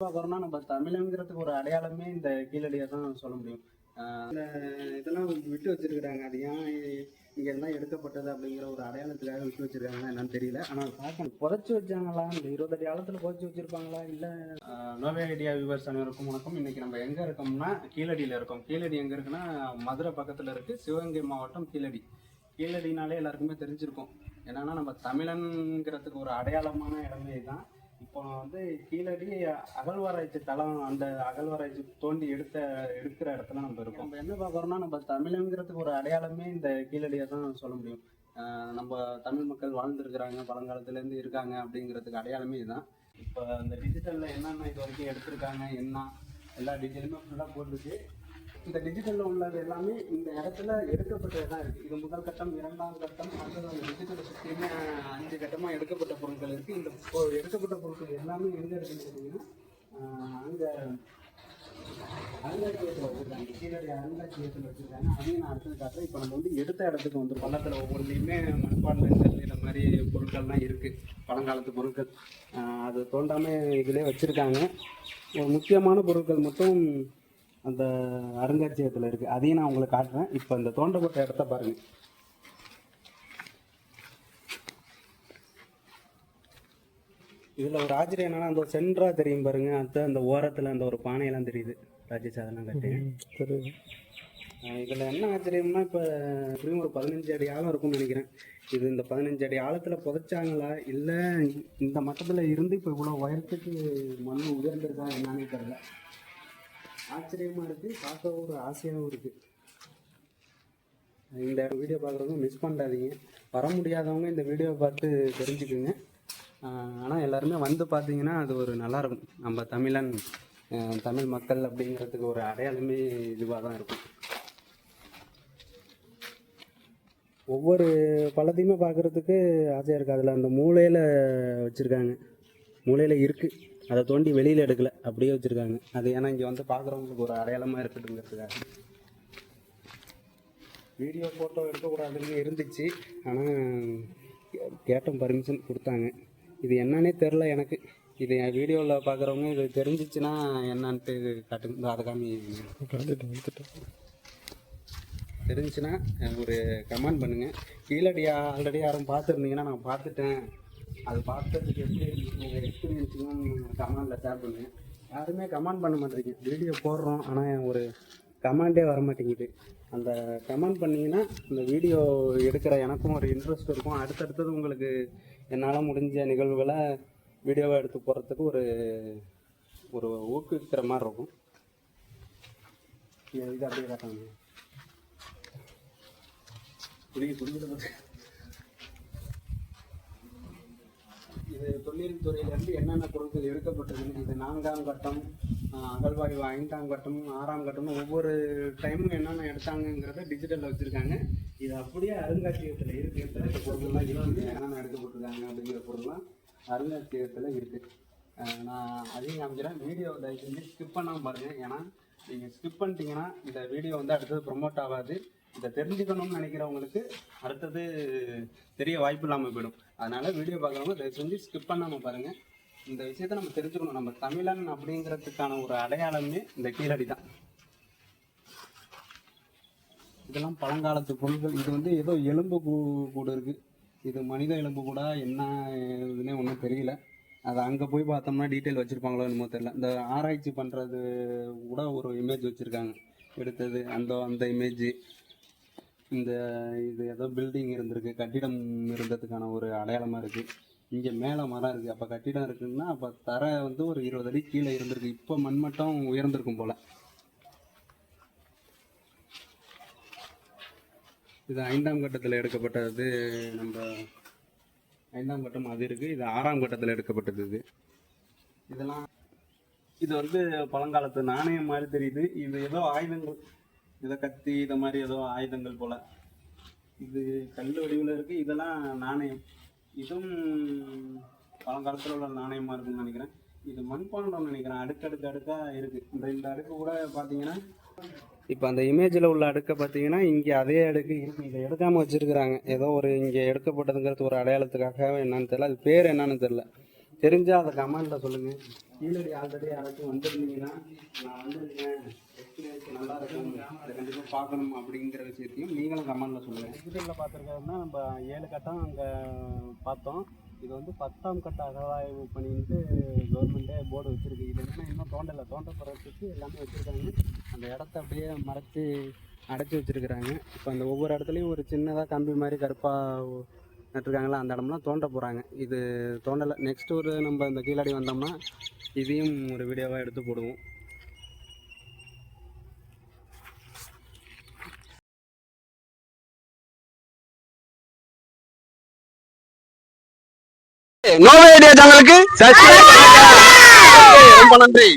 பார்க்குறோம்னா நம்ம தமிழங்கிறதுக்கு ஒரு அடையாளமே இந்த கீழடியை தான் சொல்ல முடியும். இந்த இதெல்லாம் விட்டு வச்சிருக்கிறாங்க. அது ஏன் இங்கே எல்லாம் எடுக்கப்பட்டது அப்படிங்கிற ஒரு அடையாளத்துக்காக விட்டு வச்சிருக்காங்களா என்னன்னு தெரியல. ஆனால் பார்க்கணும். புதைச்சி வச்சாங்களா? இந்த இருபத்தடி ஆழத்தில் புதைச்சி வச்சிருப்பாங்களா? இல்லை நோவே ஐடியா வியூவர்ஸ் அனைவருக்கும் வணக்கம். இன்னைக்கு நம்ம எங்கே இருக்கோம்னா கீழடியில் இருக்கோம். கீழடி எங்கே இருக்குன்னா மதுரை பக்கத்தில் இருக்குது சிவகங்கை மாவட்டம் கீழடி. கீழடினாலே எல்லாருக்குமே தெரிஞ்சிருக்கும். என்னன்னா நம்ம தமிழன்கிறதுக்கு ஒரு அடையாளமான இடமே தான் இப்போ வந்து கீழடி அகழ்வாராய்ச்சி தளம் அந்த அகழ்வாராய்ச்சி தோண்டி எடுத்த எடுக்கிற இடத்துல நம்ம இருக்கோம். நம்ம என்ன பார்க்குறோம்னா நம்ம தமிழங்கிறதுக்கு ஒரு அடையாளமே இந்த கீழடியை தான் சொல்ல முடியும். நம்ம தமிழ் மக்கள் வாழ்ந்துருக்கிறாங்க பழங்காலத்துலேருந்து இருக்காங்க அப்படிங்கிறதுக்கு அடையாளமே இதுதான். இப்போ இந்த டிஜிட்டலில் என்னென்ன இது வரைக்கும் எடுத்திருக்காங்க என்ன எல்லா டீட்டெயிலுமே ஃபுல்லாக போட்டுருக்கு இந்த டிஜிட்டலில் உள்ளது எல்லாமே இந்த இடத்துல எடுக்கப்பட்டது தான் இருக்குது இது முதல் கட்டம் இரண்டாம் கட்டம் அடுத்தது அந்த டிஜிட்டல் சுற்றியுமே அஞ்சு கட்டமாக எடுக்கப்பட்ட பொருட்கள் இருக்குது இந்த பொ- எடுக்கப்பட்ட பொருட்கள் எல்லாமே எங்கே இருக்குன்னு பார்த்தீங்கன்னா அங்கே அருங்காட்சியகத்தில் வச்சுருக்காங்க. கீழடி அருங்காட்சியகத்தில் வச்சுருக்காங்க. அதையும் நான் அடுத்தது காட்டுறேன். இப்போ நம்ம வந்து எடுத்த இடத்துக்கு வந்து பள்ளத்தில் ஒவ்வொன்றுலையுமே மண்பாண்டில் இந்த மாதிரி பொருட்கள்லாம் இருக்குது பழங்காலத்து பொருட்கள். அது தோண்டாமல் இதிலே வச்சுருக்காங்க. ஒரு முக்கியமான பொருட்கள் மட்டும் அந்த அருங்காட்சியகத்தில் இருக்குது அதையும் நான் உங்களுக்கு காட்டுறேன். இப்போ இந்த தோண்டப்பட்ட இடத்த பாருங்கள் இதில் ஒரு ஆச்சரியம் என்னன்னா அந்த சென்ட்ரா தெரியும் பாருங்க. அது அந்த ஓரத்தில் அந்த ஒரு பானையெல்லாம் தெரியுது. ராஜேஷ் அதெல்லாம் கட்டி. இதில் என்ன ஆச்சரியம்னா இப்போ எப்படியும் ஒரு பதினஞ்சு அடி ஆழம் இருக்கும்னு நினைக்கிறேன். இது இந்த பதினஞ்சு அடி ஆழத்தில் புதைச்சாங்களா? இல்லை இந்த மட்டத்தில் இருந்து இப்போ இவ்வளோ உயரத்துக்கு மண் உயர்ந்திருக்கா என்னன்னே தெரியல. ஆச்சரியமாக இருக்குது பார்க்க ஒரு ஆசையாகவும் இருக்குது இந்த வீடியோ பார்க்குறவங்க மிஸ் பண்ணாதீங்க வர முடியாதவங்க இந்த வீடியோவை பார்த்து தெரிஞ்சுக்குங்க. ஆனால் எல்லாருமே வந்து பார்த்தீங்கன்னா அது ஒரு நல்லாயிருக்கும் நம்ம தமிழன் தமிழ் மக்கள் அப்படிங்கிறதுக்கு ஒரு அடையாளமே இதுவாக தான் இருக்கும். ஒவ்வொரு பழத்தையுமே பார்க்குறதுக்கு ஆசையாக இருக்குது அதில் அந்த மூலையில் வச்சுருக்காங்க. மூலையில் இருக்குது அதை தோண்டி வெளியில் எடுக்கல. அப்படியே வச்சுருக்காங்க. அது ஏன்னா இங்கே வந்து பார்க்குறவங்களுக்கு ஒரு அடையாளமாக இருக்கட்டுங்கிறதுக்காக வீடியோ ஃபோட்டோ எடுக்கக்கூடாதுன்னு இருந்துச்சு. ஆனால் கேட்டோம் பர்மிஷன் கொடுத்தாங்க. இது என்னன்னே தெரில எனக்கு. இது என் வீடியோவில் பார்க்குறவங்க இது தெரிஞ்சிச்சுன்னா என்னன்ட்டு காட்டுங்க அதை காமி தெரிஞ்சுன்னா ஒரு கமெண்ட் பண்ணுங்கள் கீழடி ஆல்ரெடி யாரும் பார்த்துருந்தீங்கன்னா நான் பார்த்துட்டேன். அது பார்த்ததுக்கு எப்படி இருந்துச்சு எக்ஸ்பீரியன்ஸும் கமெண்டில் ஷேர் பண்ணுங்கள் யாருமே கமெண்ட் பண்ண மாட்டேங்க. வீடியோ போடுறோம் ஆனால் ஒரு கமெண்டே வர மாட்டேங்குது அந்த கமெண்ட் பண்ணிங்கன்னா இந்த வீடியோ எடுக்கிற எனக்கும் ஒரு இன்ட்ரெஸ்ட் இருக்கும். அடுத்தடுத்தது உங்களுக்கு என்னால் முடிஞ்ச நிகழ்வுகளை வீடியோவை எடுத்து போடுறதுக்கு ஒரு ஒரு ஊக்குவிக்கிற மாதிரி இருக்கும். இது அப்படியே காட்டாங்க. குடி குடிக்கிறத இது தொழில் துறையிலிருந்து என்னென்ன பொருட்கள் எடுக்கப்பட்டிருக்கு இது நான்காம் கட்டம் அகழ்வாய்வு ஐந்தாம் கட்டம் ஆறாம் கட்டம் ஒவ்வொரு டைமும் என்னென்ன எடுத்தாங்கங்கிறத டிஜிட்டலில் வச்சுருக்காங்க. இது அப்படியே அருங்காட்சியகத்தில் இருக்கிறத இடத்துல பொருட்கள்லாம் இருக்குது. என்னென்ன எடுக்கப்பட்டிருக்காங்க அப்படிங்கிற பொருள்லாம் அருங்காட்சியகத்தில் இருக்குது நான் அதையும் காமிக்கிறேன். வீடியோ தயவு செஞ்சு ஸ்கிப் பண்ணாமல் பாருங்கள் ஏன்னா நீங்கள் ஸ்கிப் பண்ணிட்டீங்கன்னா இந்த வீடியோ வந்து அடுத்தது ப்ரொமோட் ஆகாது. இதை தெரிஞ்சுக்கணும்னு நினைக்கிறவங்களுக்கு அடுத்தது தெரிய வாய்ப்பு இல்லாமல் போயிடும். அதனால வீடியோ பார்க்குறவங்க தயவு செஞ்சு ஸ்கிப் பண்ணாமல் பாருங்கள் இந்த விஷயத்த நம்ம தெரிஞ்சுக்கணும். நம்ம தமிழன் அப்படிங்கிறதுக்கான ஒரு அடையாளமே இந்த கீழடி தான் இதெல்லாம் பழங்காலத்து பொருட்கள் இது வந்து ஏதோ எலும்பு கூ கூடு இருக்குது இது மனித எலும்பு கூட என்ன இதுன்னே ஒன்றும் தெரியல. அது அங்கே போய் பார்த்தோம்னா டீட்டெயில் வச்சுருப்பாங்களோ என்னமோ தெரியல. இந்த ஆராய்ச்சி பண்ணுறது கூட ஒரு இமேஜ் வச்சுருக்காங்க. எடுத்தது அந்த அந்த இமேஜ் இந்த இது ஏதோ பில்டிங் இருந்திருக்கு கட்டிடம் இருந்ததுக்கான ஒரு அடையாளமாக இருக்குது இங்கே மேலே மரம் இருக்குது அப்போ கட்டிடம் இருக்குன்னா அப்போ தரை வந்து ஒரு இருபது அடி கீழே இருந்திருக்கு. இப்போ மண்மட்டம் உயர்ந்திருக்கும் போல். இது ஐந்தாம் கட்டத்தில் எடுக்கப்பட்டது நம்ம ஐந்தாம் கட்டம் அது இருக்குது இது ஆறாம் கட்டத்தில் எடுக்கப்பட்டது இது. இதெல்லாம் இது வந்து பழங்காலத்து நாணயம் மாதிரி தெரியுது. இது ஏதோ ஆயுதங்கள் இதை கத்தி இதை மாதிரி ஏதோ ஆயுதங்கள் போல. இது கல் வடிவில் இருக்குது இதெல்லாம் நாணயம். இதுவும் பழங்காலத்தில் உள்ள நாணயமாக இருக்குன்னு நினைக்கிறேன். இது மண்பாண்டம்னு நினைக்கிறேன். அடுக்கடுக்கு அடுக்காக இருக்குது இந்த இந்த அடுக்கு கூட பார்த்தீங்கன்னா இப்போ அந்த இமேஜில் உள்ள அடுக்கை பார்த்தீங்கன்னா இங்கே அதே அடுக்கு இருக்குது இதை எடுக்காமல் வச்சுருக்குறாங்க. ஏதோ ஒரு இங்கே எடுக்கப்பட்டதுங்கிறது ஒரு அடையாளத்துக்காக என்னன்னு தெரில அது பேர் என்னன்னு தெரில தெரிஞ்சால் அதை கமெண்ட்டில் சொல்லுங்கள் கீழடி ஆல்ரெடி யாராச்சும் வந்திருந்தீங்கன்னா நான் வந்திருக்கேன். நல்லா இருக்கும் அதை கண்டிப்பாக பார்க்கணும் அப்படிங்கிற விஷயத்தையும் நீங்களும் கமெண்டில் சொல்லுங்கள் ஹாஸ்பிட்டலில் பார்த்துருக்கோம்னா நம்ம ஏழு கட்டம் அங்கே பார்த்தோம். இது வந்து பத்தாம் கட்ட அகழாய்வு பண்ணிட்டு கவர்மெண்ட்டே போர்டு வச்சிருக்கு. இது என்னென்னா இன்னும் தோண்டலை. தோண்டப்படுறதுக்கு எல்லாமே வச்சுருக்காங்க. அந்த இடத்த அப்படியே மறைச்சி அடைச்சி வச்சிருக்கிறாங்க. இப்போ அந்த ஒவ்வொரு இடத்துலையும் ஒரு சின்னதாக கம்பி மாதிரி கருப்பாக நட்டுருக்காங்களா? அந்த இடம்லாம் தோண்ட போகிறாங்க இது தோண்டலை. நெக்ஸ்ட் ஒரு நம்ம இந்த கீழடி வந்தோம்னா இதையும் ஒரு வீடியோவாக எடுத்து போடுவோம். நோவே ஐடியா சேனலுக்கு சப்ஸ்கிரைப் ரொம்ப நன்றி.